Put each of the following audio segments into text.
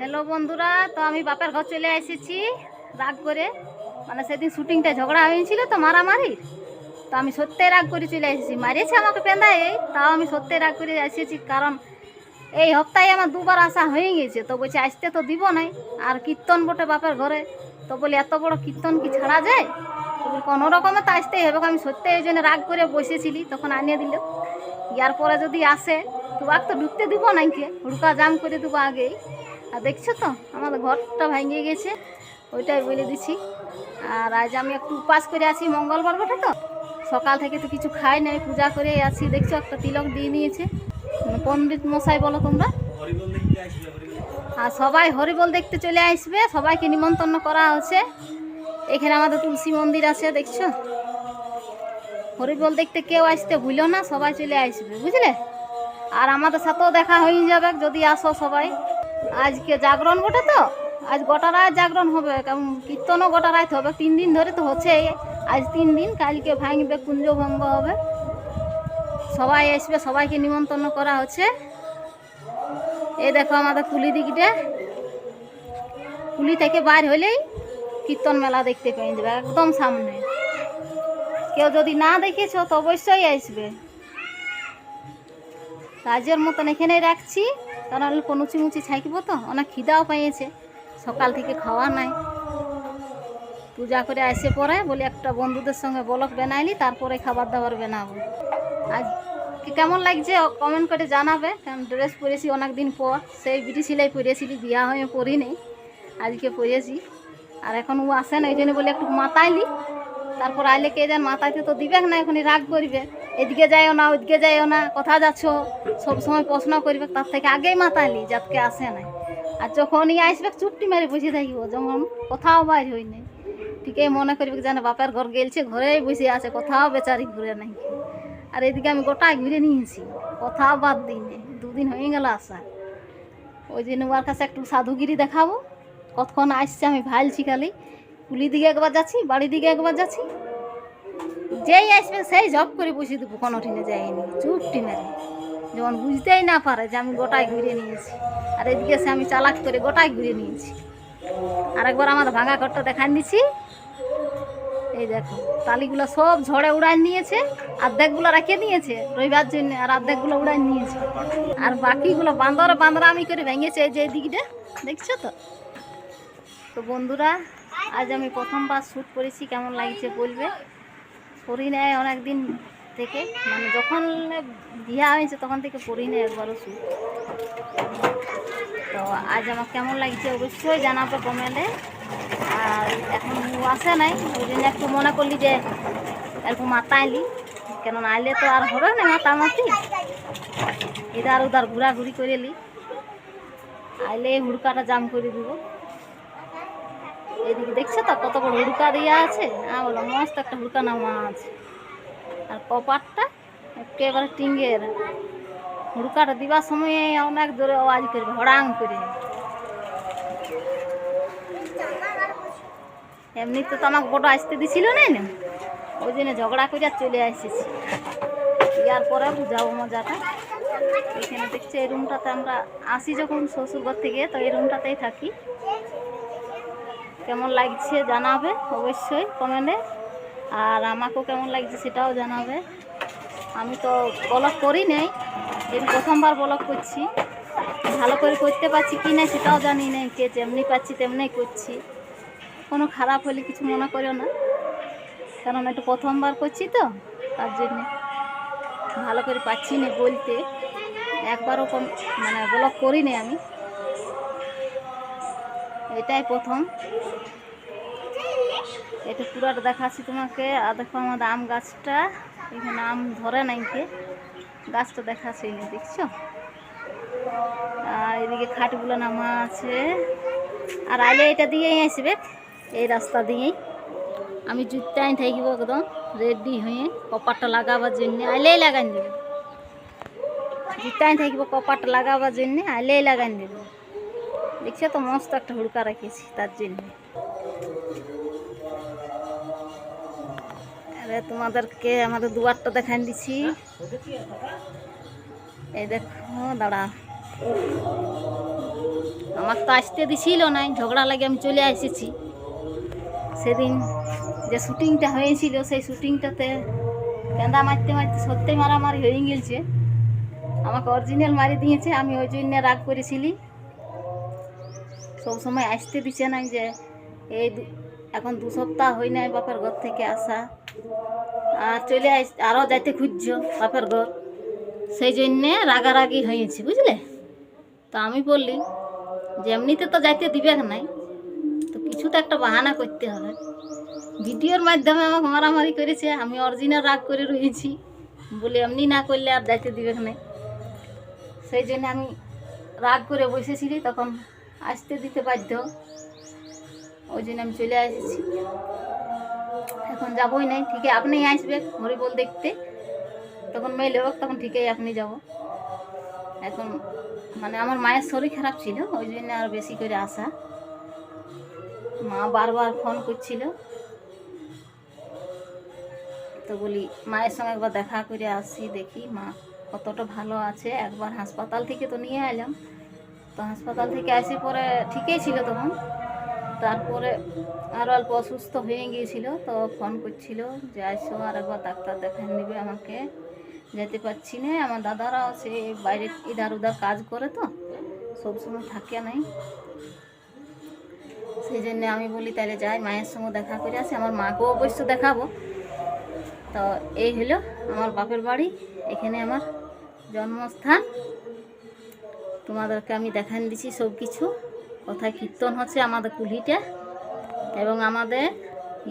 Hello বন্ধুরা, তো আমি বাপের ঘর চলে এসেছি রাগ করে। মানে সেদিন শুটিংটা ঝগড়া হয়েছিল তো মারামারি। তো আমি সত্যি রাগ করে চলে এসেছি। মারিয়েছে আমাকে পেন্দায় এই তাও আমি সত্যি রাগ করে এসেছি কারণ এই সপ্তাহে আমার দুবার আসা হয়ে গেছে। তো বলছি আসতে তো দিব নাই। আর কীর্তন বটে বাপের ঘরে। তো বলি, এত বড় কীর্তন কি ছাড়া যায়? কোনো রকমে তো আসতেই হবে। আমি সত্যি এই জন্য রাগ করে বসেছিলি, তখন আনিয়ে দিল। ইয়ার পরে যদি আসে, তো তো ঢুকতে দিব নাকি? হুড়কা জাম করে দেবো আগেই। আর দেখছ তো? আমাদের ঘরটা ভেঙে গেছে। ওইটাই বলে দিছি। আর আজ আমি একটু উপাস করে আছি মঙ্গলবার বটে তো। সকাল থেকে তো কিছু খাই নাই, পূজা করে আছি। দেখছ, একটা তিলক দিয়ে নিয়েছে। মানে পণ্ডিত মশাই বলো তোমরা। আর সবাই হরিবল দেখতে চলে আসবে। সবাইকে নিমন্ত্রণ করা হচ্ছে। এখানে আমাদের তুলসী মন্দির আছে, দেখছ? হরিবল দেখতে কেউ আসতে ভুলো না, সবাই চলে আসবে। বুঝলে? আর আমাদের সাথেও দেখা হয়ে যাবে। যদি আসো সবাই। আজকে জাগরণ বটে তো? আজ গোটা রাত জাগরণ হবে কারণ কীর্তনও গোটা রাত হবে, তিন দিন ধরে তো হচ্ছে আজ তিন দিন, কালকে ভাঙবে কুঞ্জ ভঙ্গ হবে। সবাই আসবে, সবাইকে নিমন্ত্রণ করা হচ্ছে। এই দেখো আমাদের কুলি দিকটা কুলি থেকে বাইর হলেই কীর্তন মেলা দেখতে পেয়ে যাবে, একদম সামনে। কেউ যদি না দেখেছ, তো অবশ্যই আসবে। কাজের মতন এখানেই রাখছি। কারণ আমি কনুচি মুচি ছাইকবো তো, অনেক খিদাও পেয়েছে সকাল থেকে খাওয়া নাই। পূজা করে আসে পরে বলি, একটা বন্ধুদের সঙ্গে বলক বানাইলি, তারপরে খাবার দাবার বানাবো। আজ কেমন লাগছে কমেন্ট করে জানাবে, কারণ ড্রেস পরেছি অনেক দিন পর, সেই বিটি সিলাই পরেছিলি বিয়া হয়ে পরি নেই আজকে পরেছি। আর এখন ও আসে না ওই জন্য বলে একটু মাতাইলি, তারপর আইলে কে যেন মাথাতে তো দিবে না, এখনই রাগ করবে। এদিকে যাইও না, ওইদিকে যাইও না কোথা যাচ্ছ? সব সময় প্রশ্ন করবে, তার থেকে আগেই মাতালি যাতকে আসে না আর যখনই আসবে চুপটি মারি বসে থাকিব যেমন কোথাও বাইর হই নাই। ঠিকই মনে করবে যেন বাপের ঘর গেলছে, ঘরেই বসে আছে, কোথাও বেচারি ঘুরে নাই। আর এদিকে আমি গোটাই ঘুরে নিয়েছি, কোথাও বাদ দিই নাই, দুদিন হয়ে গেল আসা। ওই জন্য ওর কাছে একটু সাধুগিরি দেখাবো, কতক্ষণ আসছে আমি ভাইলছি খালি। কুলি দিকে একবার যাচ্ছি বাড়ি দিকে একবার যাচ্ছি। যেই আসবে সেই জব করে বসে দেবো। কোনো ঠিনে যায়নি চুপটি মেরে যেমন বুঝতেই না পারে যে আমি গোটায় ঘুরে নিয়েছি। আর এদিকে সে আমি চালাক করে গোটায় ঘুরে নিয়েছি। আর একবার আমাদের ভাঙা ঘরটা দেখান দিছি। এই দেখো তালিগুলো সব ঝড়ে উড়াই নিয়েছে অর্ধেকগুলো রেখে নিয়েছে। রবিবার জন্য আর অর্ধেকগুলো উড়াই নিয়েছে। আর বাকিগুলো বান্দরে বান্দরা আমি করে ভেঙেছে এই যে দিকটা দেখছ তো? তো বন্ধুরা, আজ আমি প্রথমবার শ্যুট করেছি, কেমন লাগছে বলবে? পড়ি নেয় অনেক দিন থেকে। মানে যখন বিয়া হয়েছে তখন থেকে পড়ি নেয় একবারও শ্যুট তো আজ আমার কেমন লাগছে অবশ্যই জানাবে কমেন্টে। আর এখন আসে নাই, ওই জন্য একটু মনে করলি যে একটু মাতাইলি। কেন আইলে তো আর হবে না মাতামাতি। এদার উদার ঘোরাঘুরি করে লি আইলে হুড়কাটা জাম করে দিব। এদিকে দেখছ তো, কত বড় হুড়কা দেওয়া আছে? হ্যাঁ বলো, মস্ত একটা হুড়কা নামা আছে। আর কপারটা একেবারে টিঙ্গের হুড়কাটা দিবার সময় অনেক জোরে আওয়াজ করবে হড়াং করে। এমনিতে তো আমাকে বড় আসতে দিছিল না ওই জন্য ঝগড়া করে চলে এসেছি ইয়ার পরে বুঝাবো মজাটা। এখানে দেখছি, এই রুমটাতে আমরা আসি যখন শ্বশুরঘর থেকে, তো এই রুমটাতেই থাকি। কেমন লাগছে জানাবে অবশ্যই কমেন্টে। আর আমাকেও কেমন লাগছে সেটাও জানাবে। আমি তো ব্লগ করি নাই এই প্রথমবার ব্লগ করছি। ভালো করে করতে পারছি কি না সেটাও জানি না কে যেমনি পাচ্ছি তেমনি করছি। কোনো খারাপ হলে কিছু মনে করো না। কারণ একটু প্রথমবার করছি তো, তার জন্যে ভালো করে পাচ্ছি না বলতে। একবারও কম মানে ব্লগ করি নি আমি। এটাই প্রথম। এটা পুরাটা দেখাচ্ছি তোমাকে। আর দেখো আমাদের আম গাছটা। এখানে আম ধরে নাই কে। গাছটা দেখাচ্ছি দেখছ? আর এদিকে খাটগুলো নামা আছে। আর আইলে এটা দিয়েই আসবে। এই রাস্তা দিয়েই। আমি জুতাই থাকিব একদম রেডি হয়ে কপারটা লাগাবার জন্য। আইলেই লাগাই দেবে। জুতাই থাকিব কপারটা লাগাবার জন্য আইলেই লাগাই দেবে। দেখছ তো মস্ত একটা হুড়কা রেখেছি তার জন্য। আরে তোমাদেরকে আমাদের দুয়ারটা দেখান দিছি। এই দেখো, দাঁড়া। আমার তো আসতে দিছিল নাই, ঝগড়া লাগে আমি চলে এসেছি। সেদিন যে শুটিংটা হয়েছিল, সেই শুটিংটাতে কেন্দা মারতে মারতে সত্যি মারামারি হয়ে গেছে। আমাকে অরিজিনাল মারি দিয়েছে, আমি ওই জন্য রাগ করেছিলি। সবসময় আসতে দিছে নাই যে, এই এখন দু সপ্তাহ হই নাই বাপের ঘর থেকে আসা। আর চলে আস আরও যাইতে খুঁজছ বাপের ঘর। সেই জন্যে রাগারাগি হয়েছে, বুঝলে? তো আমি বললি, যে এমনিতে তো যাইতে দিবে নাই, তো কিছু তো একটা বাহানা করতে হবে। ভিডিওর মাধ্যমে আমাকে মারামারি করেছে, আমি অরিজিনাল রাগ করে রয়েছি। বলে, এমনি না করলে আর যাইতে দিবে না সেই জন্য আমি রাগ করে বসেছিলি তখন। আসতে দিতে বাধ্য। ওই জন্য আমি চলে আসছি। এখন যাবই নাই ঠিক আপনি আসবে হরিবল দেখতে। তখন মেয়ে হোক, তখন ঠিকই আপনি যাব। এখন মানে আমার মায়ের শরীর খারাপ ছিল, ওই জন্য আর বেশি করে আসা। মা বারবার ফোন করছিল। তো বলি, মায়ের সঙ্গে একবার দেখা করে আসি, দেখি মা কতটা ভালো আছে। একবার হাসপাতাল থেকে তো নিয়ে এলাম। তো হাসপাতাল থেকে আসে পরে ঠিকই ছিল তখন তারপরে আরও অল্প অসুস্থ হয়ে গিয়েছিল, তো ফোন করছিল যে আসো আর একবার ডাক্তার দেখান নেবে আমাকে। যেতে পারছি না, আমার দাদারাও সে বাইরে ইধার উধার কাজ করে তো সবসময় থাকে নাই। সেই জন্য আমি বলি, তাহলে যাই, মায়ের সঙ্গে দেখা করে আসি, আমার মাকেও অবশ্য দেখাবো। তো এই হলো আমার বাপের বাড়ি, এখানে আমার জন্মস্থান। তোমাদেরকে আমি দেখান দিছি সব কিছু। কোথায় কীর্তন হচ্ছে আমাদের কুলিটা এবং আমাদের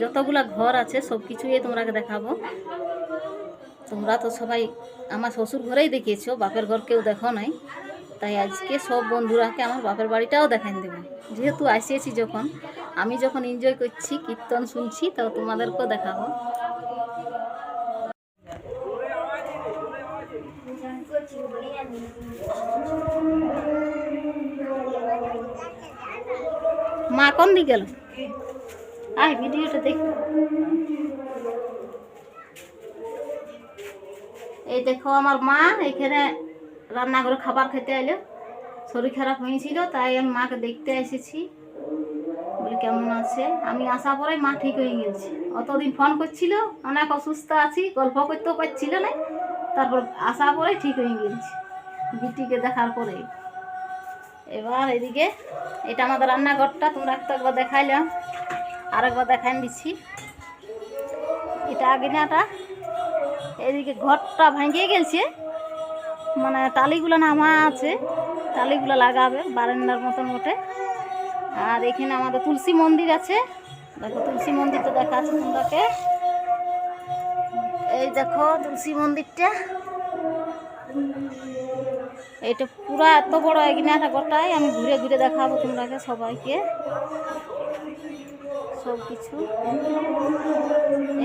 যতগুলা ঘর আছে, সব কিছুই তোমরাকে দেখাবো। তোমরা তো সবাই আমার শ্বশুর ঘরেই দেখিয়েছো, বাপের ঘর কেউ দেখো নাই। তাই আজকে সব বন্ধুরাকে আমার বাপের বাড়িটাও দেখান দেবো। যেহেতু আসিয়েছি যখন, আমি যখন এনজয় করছি, কীর্তন শুনছি, তো তোমাদেরকেও দেখাবো। কোন দিকে গেল? আয়, ভিডিওটা দেখ। এই দেখো আমার মা এখানে রান্নাঘরে খাবার খেতে এলো। শরীর খারাপ হয়েছিল, তাই আমি মাকে দেখতে এসেছি। বলি, কেমন আছে? আমি আসা পরে মা ঠিক হয়ে গেছে। অতদিন ফোন করছিল, অনেক অসুস্থ আছি, গল্প করতেও পারছিল না। তারপর আসা পরে ঠিক হয়ে গেছে। বিটিকে দেখার পরে। এবার এদিকে এটা আমাদের রান্নাঘরটা, তোমরা তো একবার দেখাইলাম আর একবার দেখাই দিচ্ছি। এটা আগিনাটা, এদিকে ঘরটা ভাঙিয়ে গেছে। মানে টালিগুলো নামা আছে, টালিগুলো লাগাবে বারান্দার মতন ওঠে আর এখানে আমাদের তুলসী মন্দির আছে। দেখো, তুলসী মন্দিরটা দেখা আছে তোমরাকে এই দেখো, তুলসী মন্দিরটা। এটা পুরো এত বড় এগিনাটা গোটাই আমি ঘুরে ঘুরে দেখাবো তোমরাকে সবাইকে। সব কিছু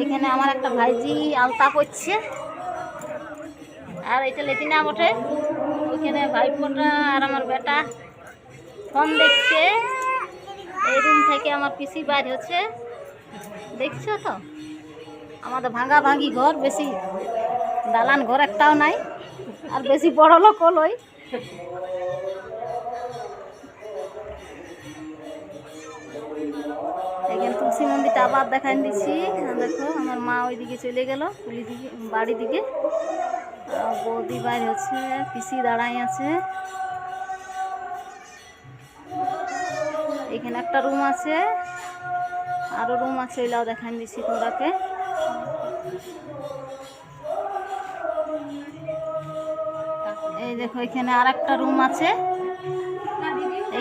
এখানে আমার একটা ভাইজি আলতা করছে। আর এটা লেটিনা বটে। ওইখানে ভাইপোটা আর আমার বেটা। ফোন দেখছে। এই রুম থেকে আমার পিসি বাইর হচ্ছে। দেখছ তো? আমাদের ভাঙা ভাঙি ঘর, বেশি দালান ঘর একটাও নাই। আর বেশি বড় লোক হলোই। এখানে তুলসী মন্দিরটা আবার দেখান দিচ্ছি। আর দেখো, আমার মা ওইদিকে চলে গেল, কুলি দিকে বাড়ি দিকে। আর বৌদি বাইরে হচ্ছে, পিসি দাঁড়াই আছে। এখানে একটা রুম আছে। আরও রুম আছে ওইলাও দেখান দিচ্ছি তোমরাকে এই দেখো, এখানে আর একটা রুম আছে।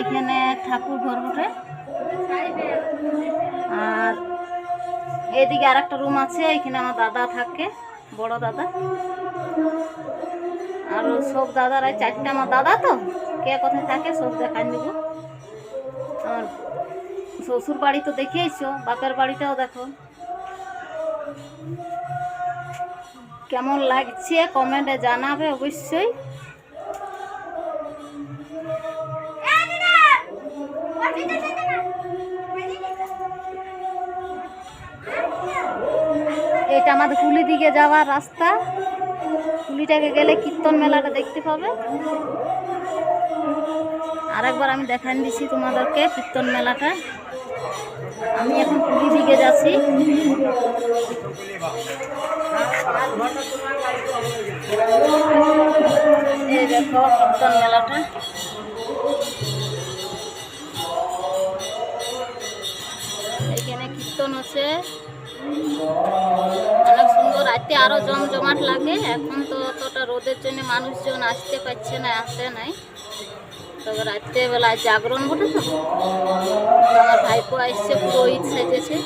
এখানে ঠাকুর ঘর বটে। আর এদিকে আর একটা রুম আছে, এখানে আমার দাদা থাকে, বড় দাদা। আর সব দাদারা চারটে, আমার দাদা তো, কে কোথায় থাকে সব দেখান দেবো আর শ্বশুর বাড়ি তো দেখিয়েছো, বাপের বাড়িটাও দেখো। কেমন লাগছে কমেন্টে জানাবে অবশ্যই। এটা আমাদের কুলি দিকে যাওয়ার রাস্তা। কুলিটাকে গেলে কীর্তন মেলাটা দেখতে পাবে। আরেকবার আমি দেখান দিছি তোমাদেরকে কীর্তন মেলাটা। আমি এখন পুরী দিকে যাচ্ছি দেখো কীর্তন মেলাটা। এখানে কীর্তন হচ্ছে অনেক সুন্দর, রাতে আরও জমজমাট লাগে। এখন তো অতটা রোদের জন্য মানুষজন আসতে পারছে না, আসে নাই। তবে রাত্রে বেলায় জাগরণ বটে তো? আমার ভাইপো আসছে পুরোহিত সেজেছে।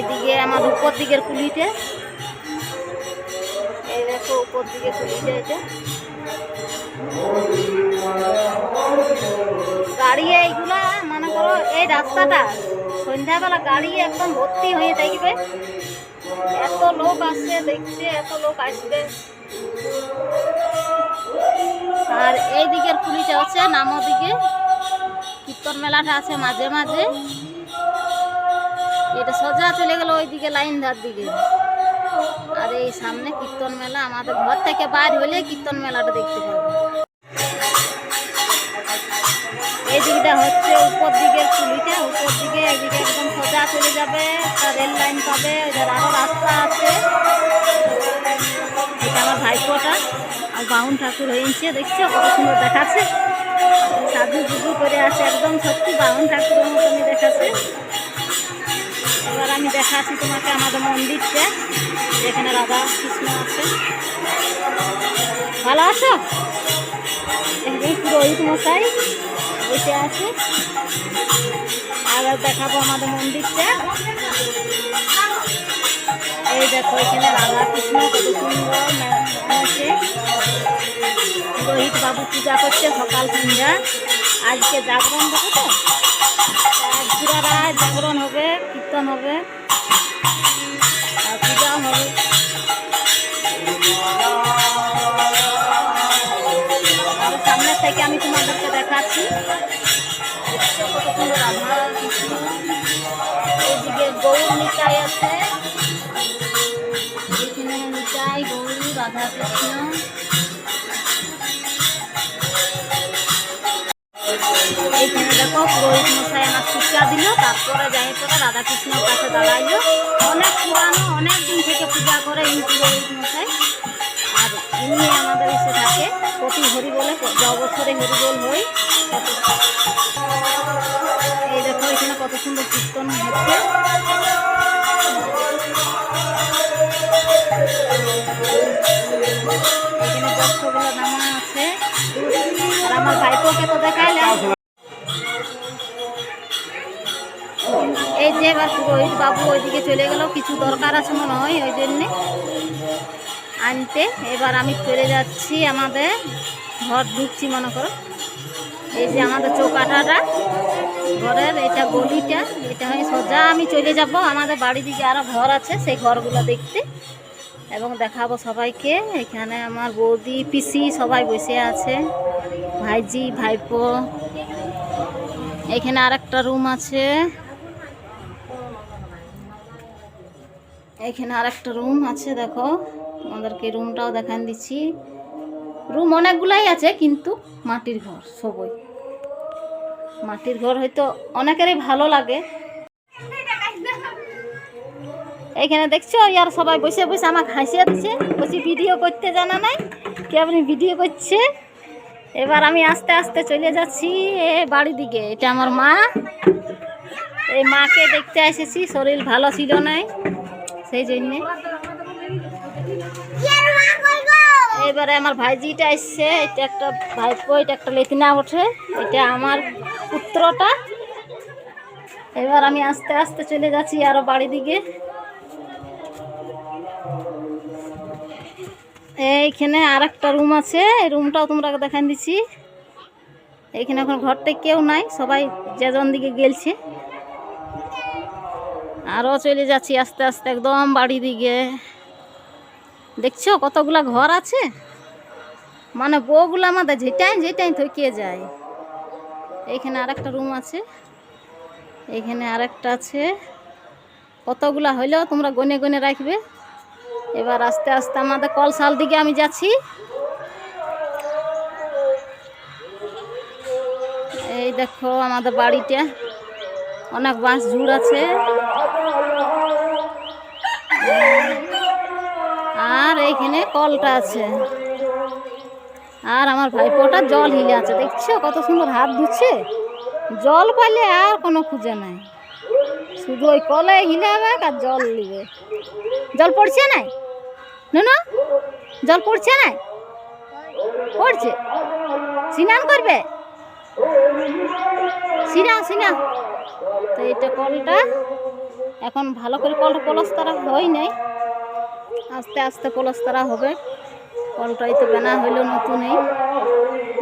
এদিকে আমার উপর দিকের কুলিটা। এই দেখো, উপর দিকে কুলিটা এটা। গাড়ি এইগুলা মনে করো, এই রাস্তাটা সন্ধ্যাবেলা গাড়ি একদম ভর্তি হয়ে থাকবে এত লোক আসছে, দেখছে, এত লোক আসবে। আর এই দিকের পুলিটা হচ্ছে নামো দিকে কীর্তন মেলাটা আছে মাঝে মাঝে। এটা সোজা চলে গেল ওই দিকে লাইন ধার দিকে। আর এই সামনে কীর্তন মেলা, আমাদের ঘর থেকে বাইর হলে কীর্তন মেলাটা দেখতে পাবো। রেল লাইন পাবে ওদের আরও রাস্তা আছে। এটা আমার ভাইপোটা আর বাউন ঠাকুর হয়েছে, দেখছ কত সুন্দর দেখাচ্ছে। সাধু গুজু করে আছে একদম, সত্যি বাউন ঠাকুরের মতনই দেখাচ্ছে। এবার আমি দেখাচ্ছি তোমাকে আমাদের মন্দিরটা, যেখানে রাধা কৃষ্ণ আছে। ভালো আছো? পুরোহিত মশাই বসে আছে। আবার দেখাবো আমাদের মন্দিরটা। এই দেখো, এখানে রাধা কৃষ্ণ কত সুন্দর আছে। রোহিত বাবু পূজা করছে সকাল সন্ধ্যা। আজকে জাগরণ দেবো তো? জাগরণ হবে, কীর্তন হবে, আর পূজাও হবে। সামনের থেকে আমি তোমাদেরকে দেখাচ্ছি। রাধা কৃষ্ণ এইদিকে গৌর নিতাই আছে এখানে নিতাই গৌর রাধা এইখানে দেখো পুরোহিত মশাই আমার শিক্ষা দিল তারপরে যাই পরে রাধা কৃষ্ণর কাছে দাঁড়াইলো অনেক পুরানো অনেক দিন থেকে পূজা করে এই পুরোহিত মশাই আর এমনি আমাদের এসে থাকে, প্রতি হরি বলে য বছরে হরি বল হই। এই দেখো, এখানে কত সুন্দর কীর্তন এখানে আছে। আর আমার তো এই যে এবার পুরোহিত বাবু ওইদিকে চলে গেল, কিছু দরকার আছে মনে হয় ওই জন্যে। আনতে। এবার আমি চলে যাচ্ছি আমাদের ঘর ঢুকছি মনে করো। এই যে আমাদের চৌকাঠাটা ঘরের এটা গলিটা, এটা হয়ে সোজা আমি চলে যাব। আমাদের বাড়ি দিকে আরও ঘর আছে, সেই ঘরগুলো দেখতে। এবং দেখাবো সবাইকে, এখানে আমার বৌদি, পিসি সবাই বসে আছে। ভাইজি, ভাইপো। এখানে আর একটা রুম আছে। এখানে আর একটা রুম আছে, দেখো। আমাদেরকে রুমটাও দেখান দিচ্ছি। রুম অনেকগুলাই আছে, কিন্তু মাটির ঘর, সবই। মাটির ঘর হয়তো অনেকেরই ভালো লাগে। এইখানে দেখছ, ইয়ার সবাই বসে বসে আমাকে হাসিয়ে দিচ্ছে। বলছি, ভিডিও করতে জানা নাই? কে আপনি ভিডিও করছে? এবার আমি আস্তে আস্তে চলে যাচ্ছি এ বাড়ি দিকে। এটা আমার মা। এই মাকে দেখতে এসেছি, শরীর ভালো ছিল নাই। সেই জন্যে। এবারে আমার ভাইজিটা এসছে, এটা একটা ভাইপো, এটা একটা লেতিনা ওঠে এটা আমার পুত্রটা। এবার আমি আস্তে আস্তে চলে যাচ্ছি আরও বাড়ি দিকে। এইখানে আর একটা রুম আছে, এই রুমটাও তোমরা দেখান দিচ্ছি। এইখানে এখন ঘরটা কেউ নাই, সবাই যেজন দিকে গেলছে। আরও চলে যাচ্ছি আস্তে আস্তে একদম বাড়ি দিকে। দেখছ কতগুলা ঘর আছে? মানে বউগুলো আমাদের যেটাই যেটাই থকিয়ে যায়। এইখানে আর একটা রুম আছে। এইখানে আর একটা আছে। কতগুলা হইলেও তোমরা গনে গনে রাখবে। এবার আস্তে আস্তে আমাদের কলসাল দিকে আমি যাচ্ছি। এই দেখো আমাদের বাড়িটা। অনেক বাঁশ ঝুড় আছে। এইখানে কলটা আছে। আর আমার ভাইপোটা জল হিলে আছে। দেখছ কত সুন্দর হাত ধুচ্ছে? জল পাইলে আর কোনো খুঁজে নাই। শুধু ওই কলে হিলাবে আর জল নিবে জল পড়ছে নাই? নুনু, জল পড়ছে নাই? পড়ছে। স্নান করবে? সিনা সিনা। তো এটা কলটা এখন ভালো করে কলটা পলস্তরা হয় নাই। আস্তে আস্তে পলস্তরা হবে। কলটাই তো বেনা হইল নতুনই।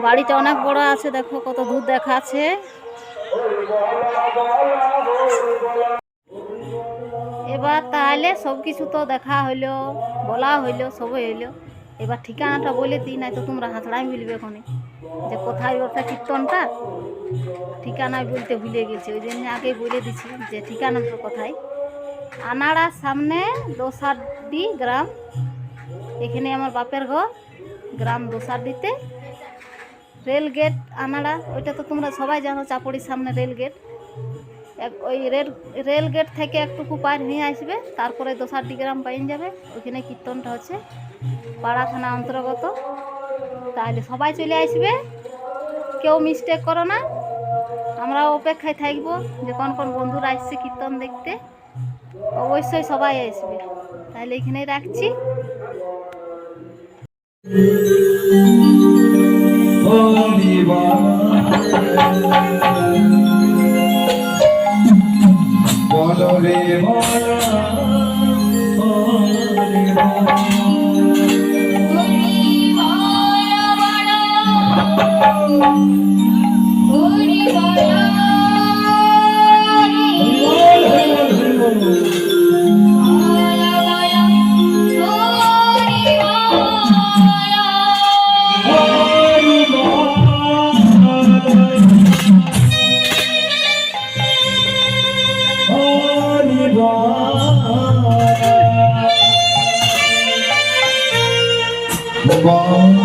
বাড়িটা অনেক বড় আছে, দেখো কত দূর দেখা আছে এবার তাহলে সব কিছু তো দেখা হইল, বলা হইল, সবই হইল। এবার ঠিকানাটা বলে দিই নাই তো তোমরা হাতড়াই মিলবে ওখানে যে কোথায় ওটা কীর্তনটা, ঠিকানায় বলতে ভুলে গেছে। ওই জন্য আগে বলে দিছি যে ঠিকানাটা কোথায়। আনাড়ার সামনে দোসাডি গ্রাম। এখানে আমার বাপের ঘর, গ্রাম দোসাডিতে রেল গেট আনাড়া ওইটা তো তোমরা সবাই জানো, চাপড়ির সামনে রেল গেট। এক, ওই রেল রেল গেট থেকে একটুকু পার হয়ে আসবে, তারপরে দোসাডি গ্রাম পাইন যাবে। ওইখানে কীর্তনটা হচ্ছে। পাড়া থানা অন্তর্গত। তাহলে সবাই চলে আসবে। কেউ মিস্টেক করো না। আমরা অপেক্ষায় থাকব যে কোন কোন বন্ধুরা আসছে কীর্তন দেখতে। অবশ্যই সবাই আসবে। তাহলে এখানেই রাখছি। one